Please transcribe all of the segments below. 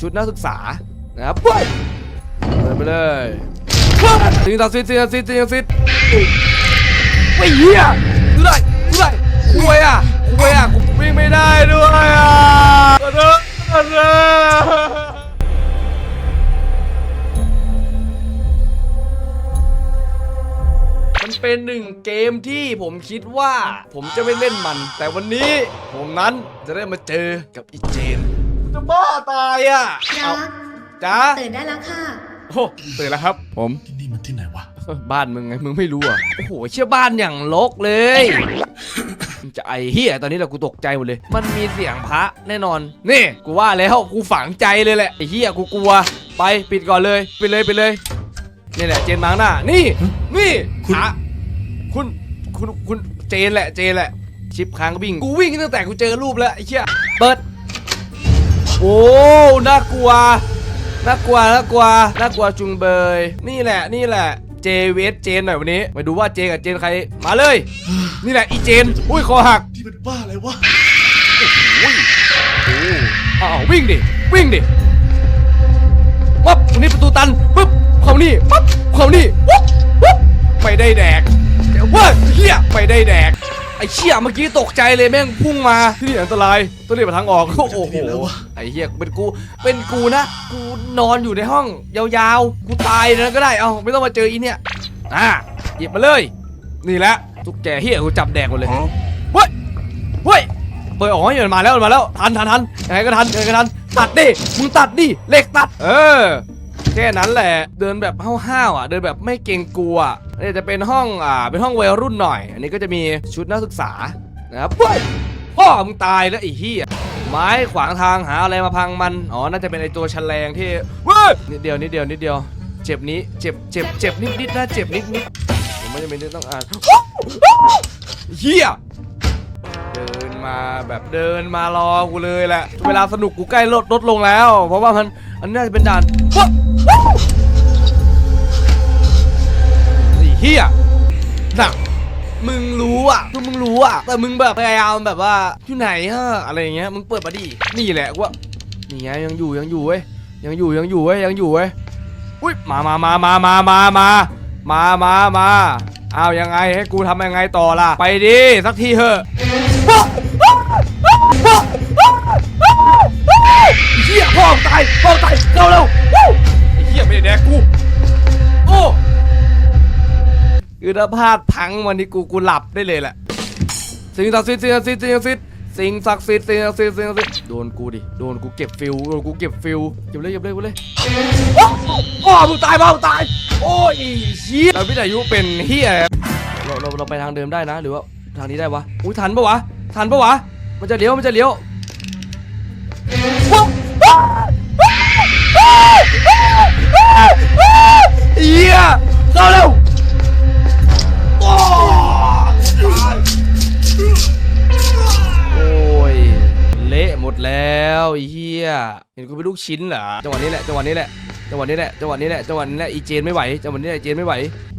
ชุดนักศึกษานะครับเฮ้ยเดินไปเลยสิงศักดิ์สิทธิ์สิงศักดิ์สิทธิ์สิงศักดิ์สิทธิ์ไอ้เหี้ยดูได้ดูได้คุยอะคุยอะกูวิ่งไม่ได้ด้วยอะขอโทษขอโทษมันเป็นหนึ่งเกมที่ผมคิดว่าผมจะไม่เล่นมัน แต่วันนี้ผมนั้นจะได้มาเจอกับอีเจน จะบ้าตายอะยัเอากษ์จ้าตื่นได้แล้วค่ะ โอ้ตื่นแล้วครับ ผมที่นี่มันที่ไหนวะบ้านมึงไงมึงไม่รู้อะโอ้โหเชื่อบ้านอย่างรกเลยมึงจะไอเฮียตอนนี้แหละกูตกใจหมดเลย มันมีเสียงพระแน่นอน นี่ กูว่าแล้วกูฝังใจเลยแหละไอเฮียกูกลัว ไปปิดก่อนเลยไปเลยไปเลยนี่แหละเจนมาข้างหน้า นี่ นี่คุณหาคุณคุณคุณเจนแหละเจนแหละชิปค้างวิ่ง กูวิ่งตั้งแต่กูเจอรูปแล้วไอ้เชี่ยเปิด โอ้น่ากลัวน่ากลัวน่ากลัวน่ากลัวจุงเบย นี่แหละนี่แหละเจเวสเจนหน่อยวันนี้มาดูว่าเจกับเจนใครมาเลย นี่แหละอีเจนอุ้ยคอหักที่เป็นบ้าอะไรวะอ้าววิ่งดิวิ่งดิปั๊บตรงนี้ประตูตันปุ๊บเข้านี่ปั๊บเข้านี่ปุ๊บปุ๊บไม่ได้แดกเดี๋ยวเว้ยเฮียไม่ได้แดก ไอ้เชี่ยเมื่อกี้ตกใจเลยแม่งพุ่งมาที่นี่อันตรายต้องรีบมาทางออกโอ้โหไอ้เฮียเป็นกูเป็นกูนะ กูนอนอยู่ในห้องยาวๆ กูตายนะก็ได้เอาไม่ต้องมาเจออีเนี่ยอะหยิบมาเลย นี่แหละตุ๊กแกเฮียกูจับแดกหมดเลยเฮ้ยเฮ้ยเบยอ๋อเห็นมาแล้วมาแล้วทันทันทันยังไงก็ทันยังไงก็ทันตัดดิมึงตัดดิเหล็กตัด เออ ค่นั้นแหละ เดินแบบห้าวๆอะ เดินแบบไม่เกรงกลัวอันนี้จะเป็นห้องอ่าเป็นห้องวัยรุ่นหน่อย อันนี้ก็จะมีชุดนักศึกษานะครับเฮ้ยพ่อมึงตายแล้วไอ้เหี้ยไม้ขวางทางหาอะไรมาพังมัน อ๋อ น่าจะเป็นไอ้ตัวแฉลงที่เว้ยนิดเดียวนิดเดียวนิดเดียว เจ็บนี้เจ็บเจ็บเจ็บนิดนิดนะเจ็บนิดนิดผมไม่จำเป็นต้องอ่านเหี้ยเดินมาแบบเดินมารอกูเลยแหละ เวลาสนุกกูใกล้ลดลดลงแล้ว เพราะว่ามันอันนี้น่าจะเป็นด่าน ไอ้เฮียหนักมึงรู้อะคือมึงรู้อะ แต่มึงแบบพยายามแบบว่าอยู่ไหนฮะอะไรอย่างเงี้ย มึงเปิดมาดิ นี่แหละกูว่านี่ไงยังอยู่ยังอยู่เว้ย ยังอยู่ยังอยู่เว้ยยังอยู่เว้ย อุ้ยมามามามามามามามามามาเอายังไงให้กูทำยังไงต่อล่ะ ไปดิสักทีเถอะเฮียพ่อตายพ่อตายเร็วเร็ว ไอ้เฮียไม่ได้แดกกู โอ้คือถ้าพลาดพังวันนี้กูกูหลับได้เลยแหละ สิ่งศักดิ์สิทธิ์สิ่งศักดิ์สิทธิ์สิ่งศักดิ์สิทธิ์สิ่งศักดิ์สิทธิ์สิ่งศักดิ์สิทธิ์สิ่งศักดิ์สิทธิ์โดนกูดิ โดนกูเก็บฟิลโดนกูเก็บฟิลเก็บเลยเก็บเลยเก็บเลยโอ้พ่อมึงตายพ่อมึงตาย โอ้ยเฮียแล้วพี่อายุเป็นเฮียเราเราเราไปทางเดิมได้นะ หรือว่าทางนี้ได้วะ อุ้ยทันปะวะ ทันปะวะ มันจะเลี้ยว มันจะเลี้ยว เฮียเข้าเร็วโอ้ยเละหมดแล้วเฮียเห็นกูเป็นลูกชิ้นเหรอจังหวะนี้แหละจังหวะนี้แหละจังหวะนี้แหละจังหวะนี้แหละจังหวะนี้แหละอีเจนไม่ไหวจังหวะนี้แหละเจนไม่ไหว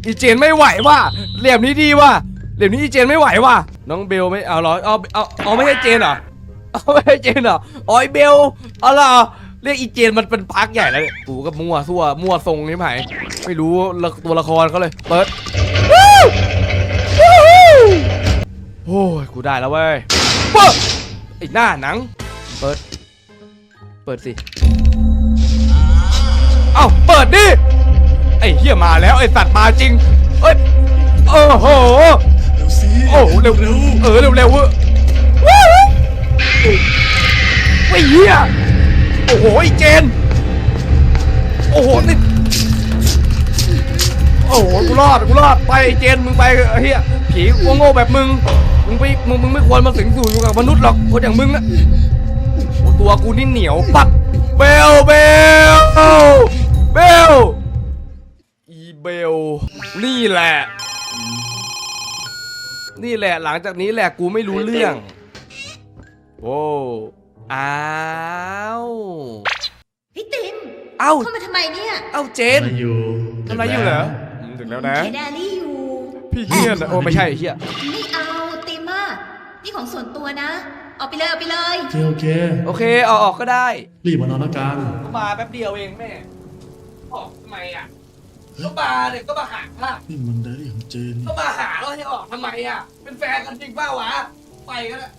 อีเจนไม่ไหวว่ะเหลี่ยมนี้ดีว่ะเหลี่ยมนี้อีเจนไม่ไหวว่ะน้องเบลไม่เอาหรอเอาเอาเอาไม่ใช่เจนเหรอเอาไม่ใช่เจนเหรออ๋อไอเบลเอาล่ะ เรียกอีเจนมันเป็นพักใหญ่แล้วเนี่ยกูก็มั่วซั่วมั่วทรงนี่ไหมไม่รู้ตัวละครเขาเลยเปิดโอ้ยกูได้แล้วเว้ยเปิดไอ้หน้าหนัง เปิด เปิดสิเอ้าเปิดดิไอ้เหี้ยมาแล้วไอ้สัตว์มาจริงเอ้ยโอ้โหโอ้เร็วเร็วเออเร็วเร็วเว้ยวู้ฮู้ไอ้เหี้ย โอ้โหไอเจน โอ้โหนี่โอ้โหกูรอดกูรอดไปเจนมึงไปเหี้ยผีโง่ๆแบบมึงมึงไปมึงมึงไม่ควรมาสิงสู่อยู่กับมนุษย์หรอกคนอย่างมึงนะโอ้ตัวกูนี่เหนียวปักเบลเบลเบลอีเบลนี่แหละ นี่แหละหลังจากนี้แหละกูไม่รู้เรื่องโอ้ อ้าวพี่ติมเอ้าเข้ามาทำไมเนี่ยเอ้าเจนมาอยู่ทำอะไรอยู่เหรออืมถึงแล้วนะเทแดรี่อยู่ พี่เฮียนะโอ้ไม่ใช่ไอ้เฮียไม่เอาติมอะนี่ของส่วนตัวนะ ออกไปเลยออกไปเลย โอเคโอเค โอเคเอาออกก็ได้รีบมานอนละกันก็มาแป๊บเดียวเองแม่ออกทำไมอะก็มาเนี่ยก็มาหาล่ะนี่มันไดอารี่ของเจนก็มาหาแล้วให้ออกทำไมอะ เป็นแฟนกันจริงเปล่าวะ ไปกันละ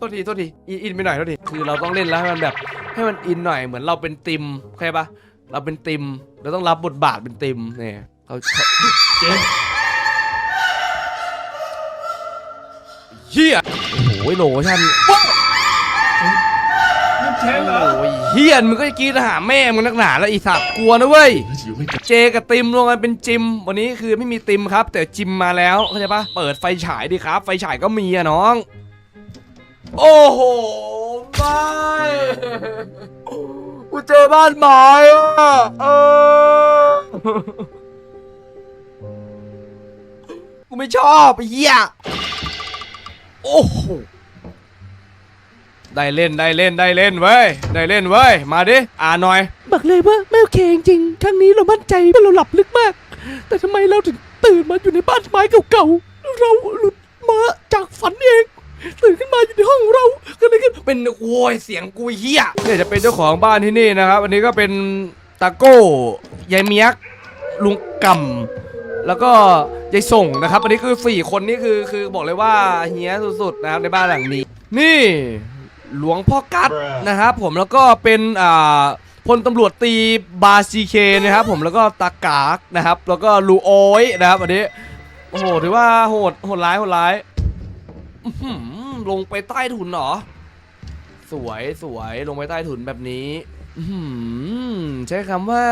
โทษทีโทษทีอินอินไปหน่อยโทษทีคือเราต้องเล่นแล้วให้มันแบบให้มันอินหน่อยเหมือนเราเป็นติมเข้าใจปะเราเป็นติมเราต้องรับบทบาทเป็นติมเนี่ยเขาเขาเจนเฮียโอ้โหโหลชั่นนั่นเจนเหรอโอ้ยเฮียมึงก็จะกรีดหาแม่มึงนักหนาแล้วอีสัตว์กลัวนะเว้ยเฮ้ยจะอยู่ไม่กันเจกับติมรวมกันเป็นจิม วันนี้คือไม่มีติมครับ แต่จิมมาแล้วเข้าใจปะเปิดไฟฉายดิครับ ไฟฉายก็มีอะน้อง โอ้โห ไม่กูเจอบ้านไม้อะเออกูไม่ชอบไอ้เหี้ยโอ้โห ได้เล่นได้เล่นได้เล่นเว้ย ได้เล่นเว้ย มาดิ อ่านหน่อย บอกเลยว่าไม่โอเคจริงๆครั้งนี้เรามั่นใจว่าเราหลับลึกมาก แต่ทำไมเราถึงตื่นมาอยู่ในบ้านไม้เก่าๆ เราหลุดมาจากฝันเอง ตื่นขึ้นมาอยู่ในห้องเราก็เลยขึ้นเป็นโวยเสียงกูเฮียเนี่ยจะเป็นเจ้าของบ้านที่นี่นะครับอันนี้ก็เป็นตาโก้ยายเมียกลุงกำแล้วก็ยายส่งนะครับอันนี้คือสี่คนนี่คือคือบอกเลยว่าเฮียสุดๆนะครับในบ้านหลังนี้ นี่หลวงพ่อกัดนะครับผมแล้วก็เป็นอ่าพลตำรวจตีบาซีเคนะครับผมแล้วก็ตากากนะครับ แล้วก็ลูโอ้ยนะครับอันนี้โอ้โหถือว่าโหดโหดร้ายโหดร้าย อื้อหือลงไปใต้ถุนเหรอ สวยสวยลงไปใต้ถุนแบบนี้ อื้อหือใช้คำว่า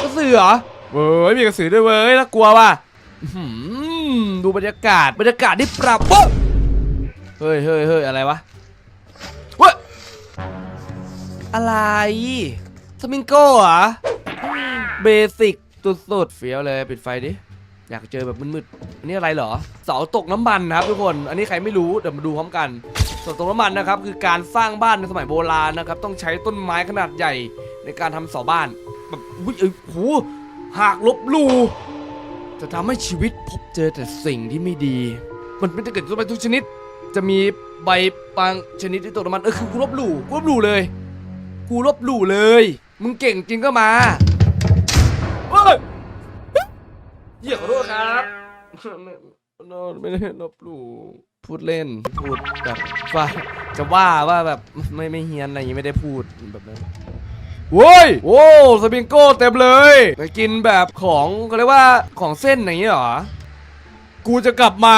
กระสือเหรอเว้ยมีกระสือด้วยเว้ยน่ากลัวว่ะอื้อหือดูบรรยากาศบรรยากาศที่ปรับโอ๊ะเฮ้ยเฮ้ยเฮ้ยอะไรวะเว้ยอะไรสมิงโก้เหรอเบสิกสุดๆเฟี้ยวเลยปิดไฟดิ อยากเจอแบบมืดๆอันนี้อะไรเหรอ เสาตกน้ำมันนะครับทุกคน อันนี้ใครไม่รู้เดี๋ยวมาดูพร้อมกันเสาตกน้ำมันนะครับคือการสร้างบ้านในสมัยโบราณนะครับต้องใช้ต้นไม้ขนาดใหญ่ในการทำเสาบ้านแบบอุ้ยเอ้ยโหหากลบลู่จะทำให้ชีวิตพบเจอแต่สิ่งที่ไม่ดี มันไม่ได้เกิดต้นไม้ทุกชนิด จะมีใบบางชนิดที่ตกน้ำมันเออคือกูลบหลู่กูลบหลู่เลย กูลบหลู่เลย มึงเก่งจริงก็มา เหี้ยขอโทษครับไม่ไม่ได้ลบหลู่พูดเล่นพูดแบบว่าจะว่าว่าแบบไม่ไม่เฮียนอะไรอย่างงี้ไม่ได้พูดแบบนั้นโว้ยโว้สปริงโก้เต็มเลยไปกินแบบของเขาเรียกว่าของเส้นอย่างงี้เหรอ กูจะกลับมา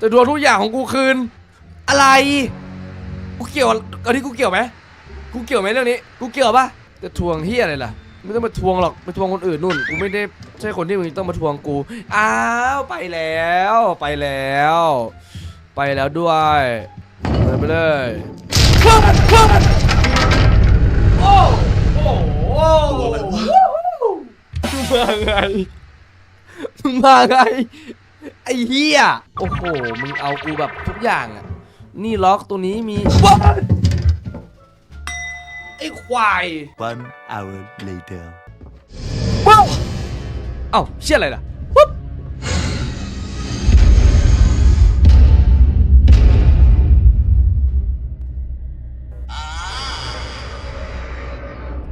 จะดวงทุกอย่างของกูคืน อะไร กูเกี่ยวอันนี้กูเกี่ยวไหมกูเกี่ยวไหมเรื่องนี้ กูเกี่ยวปะจะทวงเฮียอะไรล่ะ ไม่ต้องมาทวงหรอกไปทวงคนอื่นนู่นกูไม่ได้ใช่คนที่มึงต้องมาทวงกูอ้าวไปแล้วไปแล้ว ไปแล้วด้วยเดินไปเลยโอ้โอ้โหตัวอะไรวะมึงมาไงมึงมาไงไอ้เหี้ยโอ้โหมึงเอากูแบบทุกอย่างอะนี่ล็อกตัวนี้มีว้ายไอ้ ควาย One hour later. ว้าวเอ้าเชี่ยอะไรล่ะปุ๊บ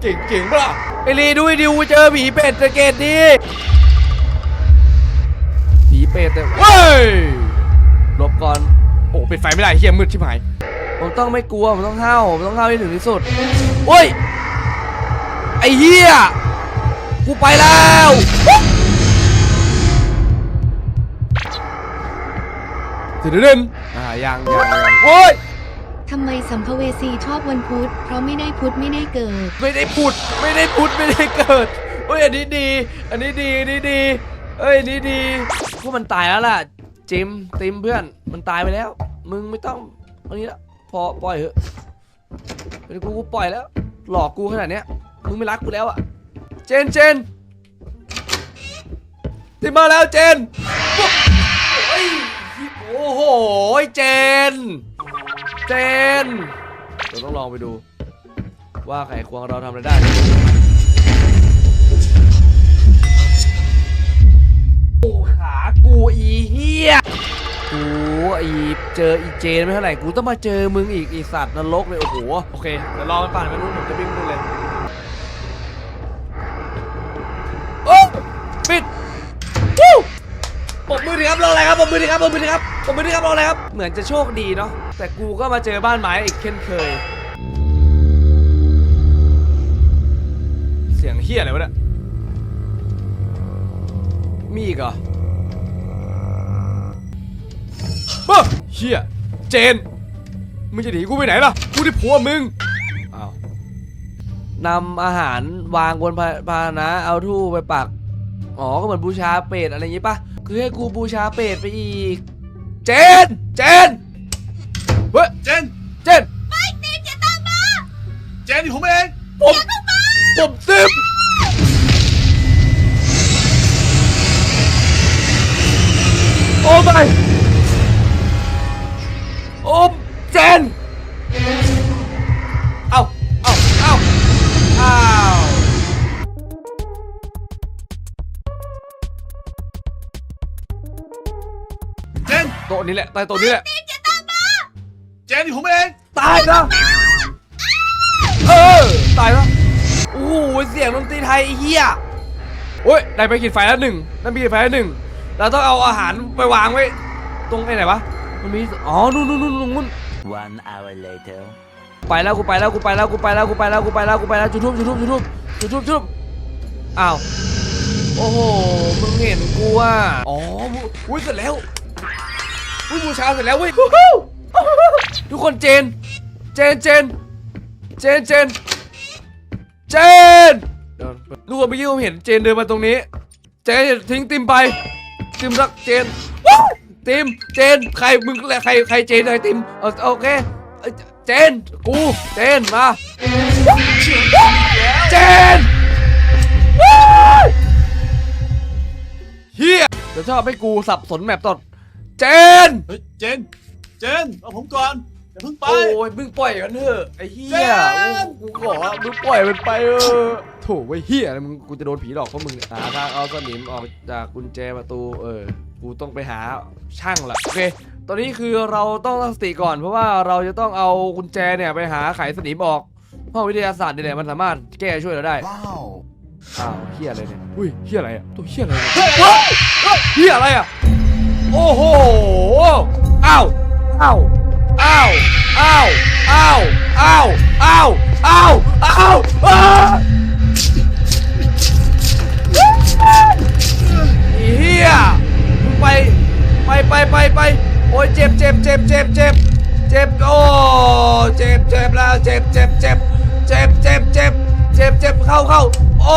เก่งเก่งป่ะไอรีดูไอ้ดิวเจอผีเป็ดสเกตดีผีเป็ดแต่เว้ยหลบก่อน โอ้ปิดไฟไม่ได้เฮียมืดชิบหาย ผมต้องไม่กลัว ผมต้องเข้าผมต้องเข้าให้ถึงที่สุด โอ้ย ไอ้เหี้ย กูไปแล้วถึงเดินอ่ายังยังยังโอ้ย ทำไมสัมภเวสีชอบวันพุธ เพราะไม่ได้พุธไม่ได้เกิด ไม่ได้พุด ไม่ได้พุด ไม่ได้เกิดเฮ้ย อันนี้ดี อันนี้ดี อันนี้ดี เอ้ย อันนี้ดี พวกมันตายแล้วล่ะ จิม ติมเพื่อน มันตายไปแล้ว มึงไม่ต้องอันนี้ละพ อปล่อยเถอะเป็นกูกูปล่อยแล้ว หลอกกูขนาดเนี้ยมึงไม่รักกูแล้วอะเจนเจนติมมาแล้วเจนโอ้โหเจน เจนเดี๋ยวต้องลองไปดู ว่าไข่ควงเราทำอะไรได้โอ้ขากูอีเหี้ย กูไอเจออีเจนไม่เท่าไหร่กูต้องมาเจอมึงอีกไอสัตว์นรกเลยโอ้โหโอเคเดี๋ยวรอมันผ่านไปนู้นผมจะวิ่งไปเลยโอ้ปิดวู้ปมมือดีครับรออะไรครับปมมือดีครับปมมือดีครับปมมือดีครับรออะไรครับเหมือนจะโชคดีเนาะแต่กูก็มาเจอบ้านไม้อีกเช่นเคย เสียงเฮียอะไรวะเนี่ยมีอีกเหรอ เฮ้ยเฮียเจน มึงจะหนีกูไปไหนล่ะ กูที่ผัวมึงอ้าวนำอาหารวางบนพาพาหนะ เอาทู่ไปปัก อ๋อ ก็เหมือนบูชาเป็ดอะไรอย่างงี้ปะคือให้กูบูชาเป็ดไปอีก เจน เจน เฮ้ย เจนเจน ต๊ะนี้แหละใต้โต๊ะนี้แหละเจนนี่ผมเองตายแล้วเออตายแล้วโอ้โหเสียงดนตรีไทยไอ้เฮียโอ้ยได้ไปขีดไฟแล้วหนึ่งได้ไปขีดไฟแล้วหนึ่งเราต้องเอาอาหารไปวางไว้ ตรงไอ้ไหนวะมันมีอ๋อนู่นนู่นนู่นนู่น One hour later. ไปแล้วกูไปแล้วกูไปแล้วกูไปแล้วกูไปแล้วกูไปแล้วกูไปแล้วจุดทูบจุดทูบจุดทูบจุดทูบจุดทูบอ้าวโอ้โหมึงเห็นกูอะอ๋อมึงอุ้ยเสร็จแล้ว อุ้ยบูชาเสร็จแล้วเว้ยฮู้ฮู้ทุกคนเจน เจนเจน เจนเจน เจนเดี๋ยวทุกคนเมื่อกี้ผมเห็นเจนเดินมาตรงนี้ เจนทิ้งติมไป ติมรักเจนว้าวติมเจนใครมึงใครใครเจนใครติมเอาโอเคเอ้ยเจนกูเจนมาเจนว้าวเฮียเดี๋ยวชอบให้กูสับสนแมปตอน เจน เฮ้ยเจน เจน เอาผมก่อนอย่าเพิ่งไป โอ้ยมึงปล่อยกันเถอะไอ้เหี้ยเจน กูกูบอกว่ามึงปล่อยมันไปเออโถไอ้เหี้ยอะไรมึงกูจะโดนผีหลอกเพราะมึงหาทางเอาสนิมออกจากกุญแจประตูเออกูต้องไปหาช่างละโอเค ตอนนี้คือเราต้องตั้งสติก่อน เพราะว่าเราจะต้องเอากุญแจเนี่ยไปหาไขสนิมออกห้องวิทยาศาสตร์นี่แหละมันสามารถแก้ช่วยเราได้ Wow. อ้าวเฮียอะไรเนี่ยอุ้ยเฮียอะไรอะตัวเฮียอะไรเนี่ยเฮียอะไรอะ โอ้โหอ้าวอ้าวอ้าวอ้าวอ้าวอ้าวอ้าวอ้าวอ้าวอ้าวไอ้เฮียไป ไปไปไปไปโอ้ยเจ็บเจ็บเจ็บเจ็บเจ็บเจ็บโอ้เจ็บเจ็บแล้วเจ็บเจ็บเจ็บเจ็บเจ็บเจ็บเจ็บเจ็บเข้าเข้าโอ้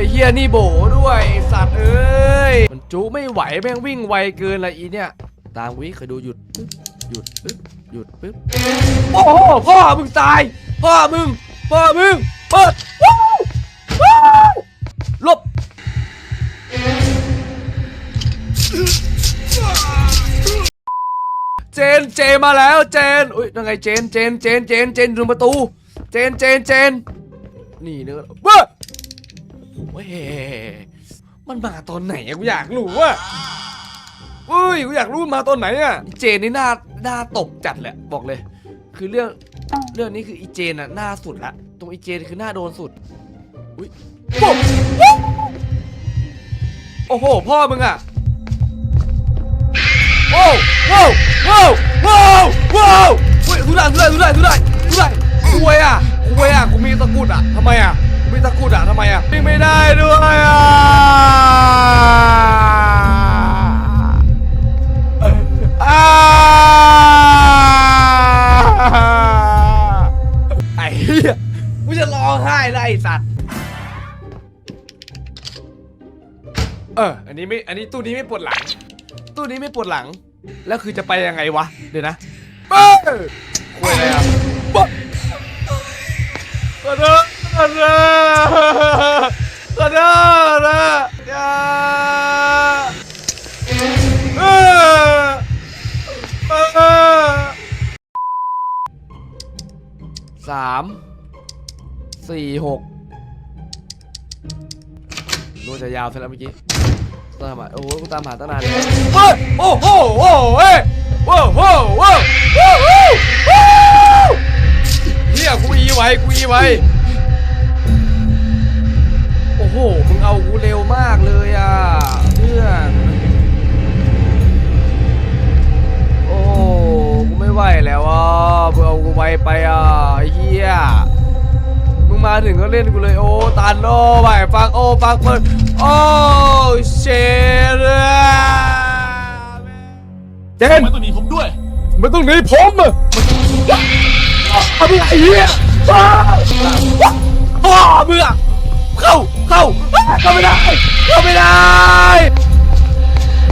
อ้โหไอ้เฮียนี่โบด้วยไอ้สัตว์เอ้ย มันจุไม่ไหวแม่งวิ่งไวเกินละอีเนี่ย ตามวิเคยดูหยุดปึ๊บหยุดปึ๊บหยุดปึ๊บ โอ้โหพ่อมึงตาย พ่อมึง พ่อมึง เปิดว้าวว้หลบ เจน เจมาแล้ว เจน อุ้ยยังไงเจน เจน เจน เจน เจนอยู่ตรงประตู เจน เจน เจน นี่เนื้อเว้ย โอ้ยมันมาตอนไหนอะกูอยากรู้ว่าเฮ้ยกูอยากรู้มาตอนไหนอะอีเจนนี่หน้าหน้าตบจัดแหละบอกเลย คือเรื่องเรื่องนี้คืออีเจนอะหน้าสุดละตรงอีเจนคือหน้าโดนสุดอุ้ยโอ้โหโอ้โหพ่อมึงอะโอ้โว้วโว้วโว้วโว้วเฮ้ยทุได้ทุได้ทุได้ทุได้ทุได้กูเวยอะกูเวยอะกูมีตะกุดอะทำไมอะ มีตะกรุดอะทำไมอะวิ่งไม่ได้ด้วยอะอ่าไอ้เหี้ยกูจะร้องไห้แล้วไอ้สัตว์ เออ อันนี้ไม่ อันนี้ตู้นี้ไม่ปวดหลัง ตู้นี้ไม่ปวดหลัง แล้วคือจะไปยังไงวะ เดี๋ยวนะเบ้อคุยอะไรอะบ๊ะขอโทษขอโทษขอโทษนะอย่าเออเออสามสี่หกรู้จะยาวซะแล้วเมื่อกี้ตามหาโอ้โหกูตามหาตั้งนานเลยเฮ้ยโอ้โหโอ้เฮ้ยโอ้โหโอ้โหโอ้โหโอ้โหเฮียกูอีไว้กูอีไว้ โอ้โหมึงเอากูเร็วมากเลยอะเพื่อนโอ้กูไม่ไหวแล้วอะมึงเอากูไวไปอะไอ้เฮียมึงมาถึงก็เล่นกูเลยโอ้ตันโอ้ไปฟังโอ้ฟังเปิดโอ้เชดเจนทำไมต้องหนีผมด้วยไม่ต้องหนีผมอะอะไรไอ้เหี้ยพ่อมึงอะ เข้า เข้า เข้าไม่ได้ เข้าไม่ได้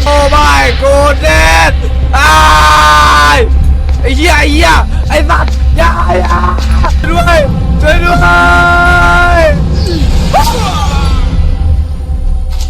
โอ้ my goodness ไอ้ไอ้เหี้ยไอ้เหี้ยไอ้สัตว์ยาไอ้ด้วยช่วยด้วย